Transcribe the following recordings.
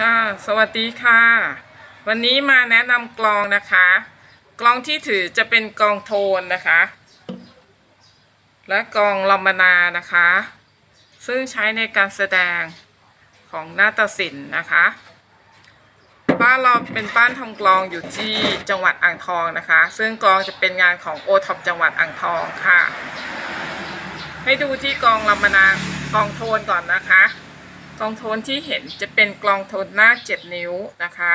ค่ะ สวัสดีค่ะ วันนี้มาแนะนำกลองนะคะ กลองที่ถือจะเป็นกลองโทนนะคะ และกลองลอมนานะคะ ซึ่งใช้ในการแสดงของนาฏศิลป์นะคะบ้านเราเป็นบ้านทำกลองอยู่ที่จังหวัดอ่างทองนะคะ ซึ่งกลองจะเป็นงานของโอท็อปจังหวัดอ่างทองค่ะ ให้ดูที่กลองลำมานากลองโทนก่อนนะคะ กลองโทนที่เห็นจะเป็นกลองโทนหน้า 7 นิ้วนะคะ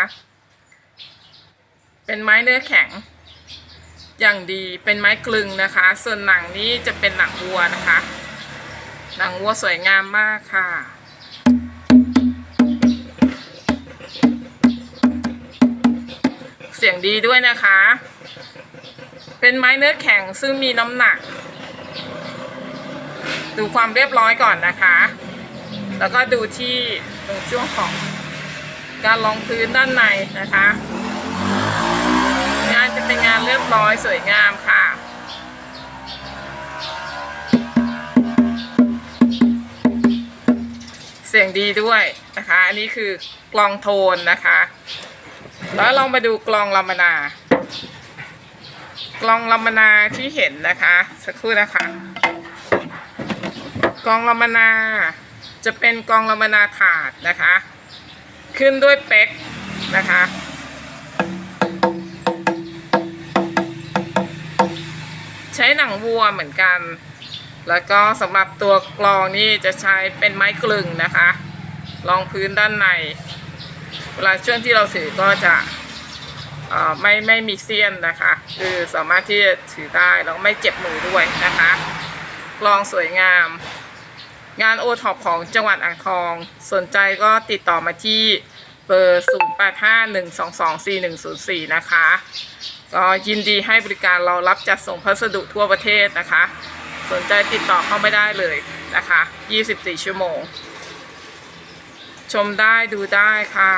เป็นไม้เนื้อแข็ง อย่างดีเป็นไม้กลึงนะคะ ส่วนหนังนี้จะเป็นหนังวัวนะคะ หนังวัวสวยงามมากค่ะเสียงดีด้วยนะคะ เป็นไม้เนื้อแข็งซึ่งมีน้ำหนัก ดูความเรียบร้อยก่อนนะคะ แล้วก็ดูที่ตรงช่วงของการรองพื้นด้านในนะคะ งานจะเป็นงานเรียบร้อยสวยงามค่ะเสียงดีด้วยนะคะ อันนี้คือกลองโทนนะคะ แล้วลองมาดูกลองลามนา กลองลามนาที่เห็นนะคะ สักครู่นะคะ กลองลามนา จะเป็นกองลมนาถาดนะคะ ขึ้นด้วยเป๊กนะคะใช้หนังวัวเหมือนกัน แล้วก็สำหรับตัวกลองนี่จะใช้เป็นไม้กลึงนะคะ รองพื้นด้านใน เวลาช่วงที่เราถือก็จะไม่ไม่มีเสี้ยนนะคะ คือสามารถที่จะถือได้แล้วไม่เจ็บมือด้วยนะคะ กลองสวยงาม งานโอท็อปของจังหวัดอ่างทอง สนใจก็ติดต่อมาที่เบอร์ 0851224104 นะคะ ก็ยินดีให้บริการเรารับจัดส่งพัสดุทั่วประเทศนะคะ สนใจติดต่อเข้าไม่ได้เลยนะคะ 24 ชั่วโมง ชมได้ดูได้ค่ะ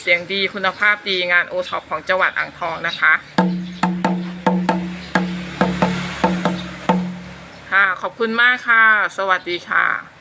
เสียงดีคุณภาพดีงานโอท็อปของจังหวัดอ่างทองนะคะค่ะ ขอบคุณมากค่ะ สวัสดีค่ะ